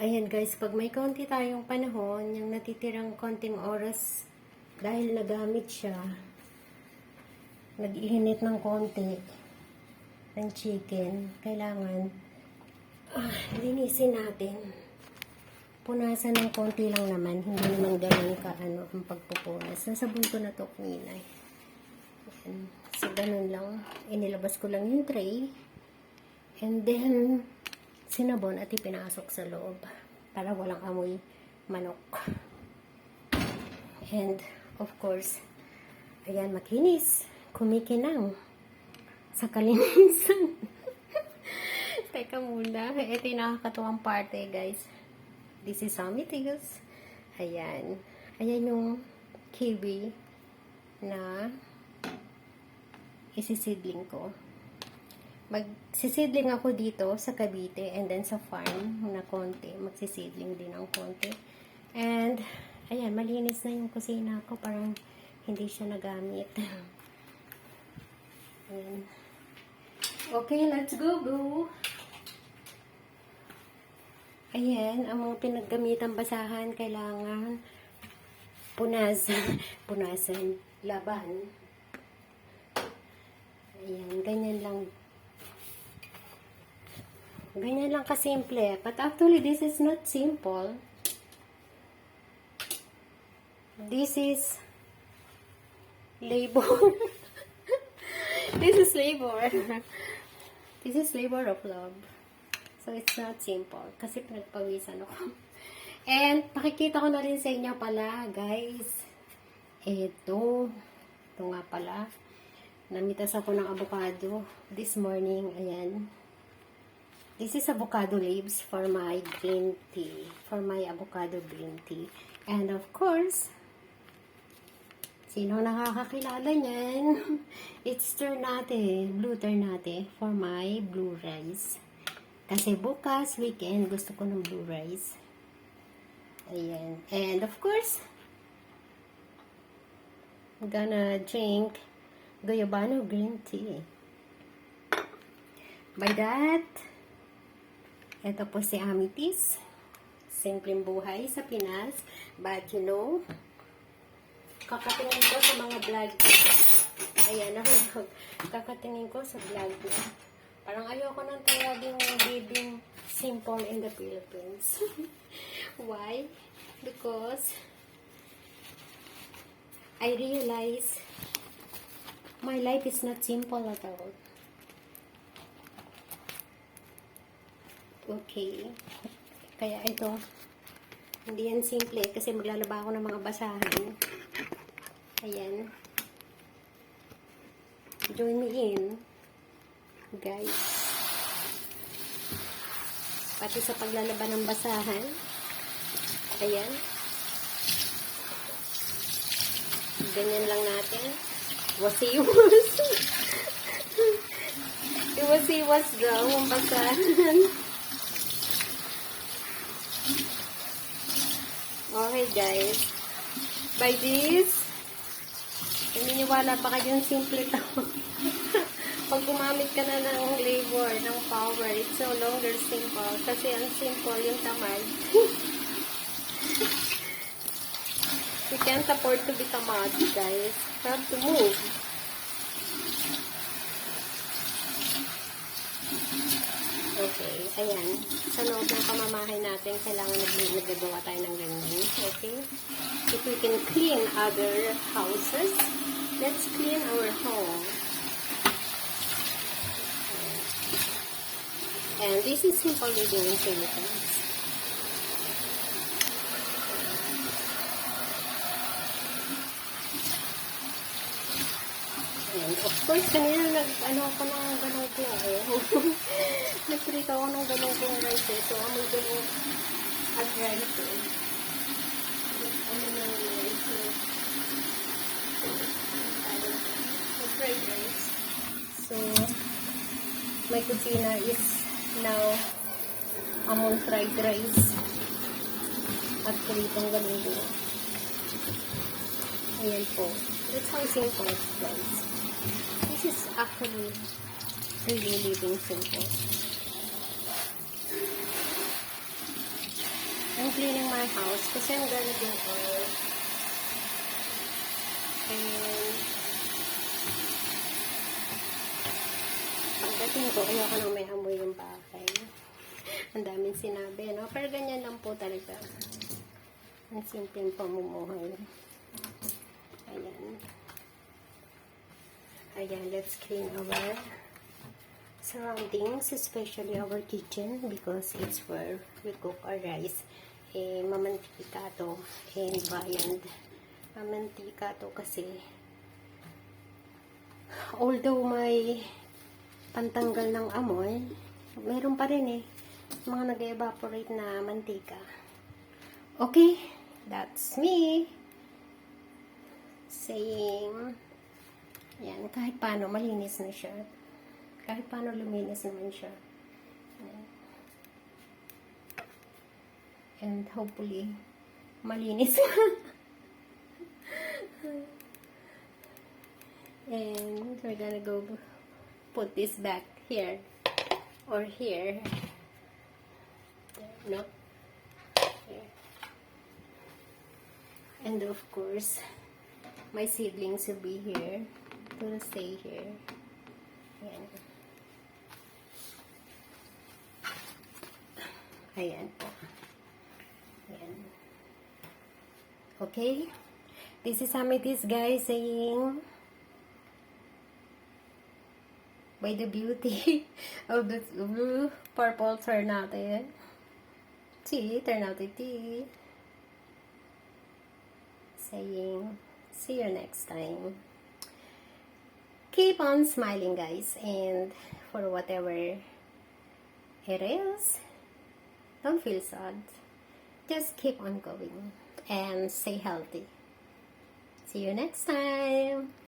Ayan guys, pag may konti tayong panahon, yung natitirang konting oras, dahil nagamit siya, nag-iinit ng konti ng chicken, kailangan ah, linisin natin. Punasan ng konti lang naman, hindi naman ganun ka ano, ang pagpupunas. Nasabon ko na to kanina. eh. Ayan. So, ganun lang. Inilabas ko lang yung tray. And then, sinabon at ipinasok sa loob para walang amoy manok. And, of course, ayan, makinis. Kumikinang sa kalinisan. Teka muna. Ito yung nakakatuwang parte, guys. This is Amitigos. Ayan. Ayan yung kiwi na isisidling ko. Magsisidling ako dito sa Cavite and then sa farm na konti. Magsisidling din ang konti. And, ayan, malinis na yung kusina ko. Parang hindi siya nagamit. Ayan. Okay, let's go, go! Ayan, ang mga pinaggamitan basahan, kailangan punasan, punasan, laban. Ayan, ganyan lang. Ganyan lang kasimple. But actually, this is not simple. This is labor. this is labor. this is labor of love. So, it's not simple. Kasi pinagpawisan ako. And, pakikita ko na rin sa inyo pala, guys. Ito. Ito nga pala. Namitas ako ng avocado this morning. Ayan. This is avocado leaves for my green tea. For my avocado green tea. And of course, sino nakakakilala niyan? It's ternate, blue ternate for my blue rice. Kasi bukas, weekend, gusto ko ng blue rice. Ayan. And of course, I'm gonna drink Guyabano green tea. By that, ito po si Amitis. Simpleng buhay sa Pinas. But you know, kakatingin ko sa mga vlog. Ayan ako. Kakatingin ko sa vlog. Parang ayoko nang tawagin living simple in the Philippines. Why? Because I realize my life is not simple at all. Okay. Kaya ito, hindi yan simple kasi maglalaba ako ng mga basahan. Ayan. Join me in, guys. Pati sa paglalaba ng basahan. Ayan. Ganyan lang natin. Wasiwas. Iwas-iwas daw ang basahan. Okay, guys. By this, naniniwala pa kayong simple to. Pag gumamit ka na ng labor, ng power, it's no longer simple. Kasi ang simple yung tamad. We can't afford to be tamad, guys. We have to move. Okay, ayan. Sa loob ng pamamahay natin, kailangan nag- nagagawa tayo ng ganyan. Okay? If we can clean other houses, let's clean our home. And this is simple living in Philippines. Course, kanina nag, ano ako ng ganong eh. Nagprito ako ng ganong ko rice eh. So, amoy ganong at rice eh. Ano rice eh. So, fried rice. So, my kusina is now among fried rice at pritong ganun. Ayan po. That's how simple it is. This is actually really living simple. I'm cleaning my house kasi I'm gonna do oil. And pagdating ko, ayoko nang may amoy yung bahay. Ang daming sinabi, no? Pero ganyan lang po talaga. Ang simpleng pamumuhay. Ayan. Ayan, let's clean our surroundings, especially our kitchen because it's where we cook our rice. Eh, mamantika to and viand. Mamantika to kasi although may pantanggal ng amoy, meron pa rin eh mga nag-evaporate na mantika. Okay, that's me saying yan, kahit paano malinis na siya. Kahit paano luminis naman siya. Ayan. And hopefully, malinis. and we're gonna go put this back here. Or here. No? Here. And of course, my siblings will be here. To stay here. Ayan. Ayan po. Ayan. Okay? This is Amethyst guys saying by the beauty of the blue purple turn natin. See, turn out it saying see you next time. Keep on smiling guys and for whatever it is, don't feel sad. Just keep on going and stay healthy. See you next time.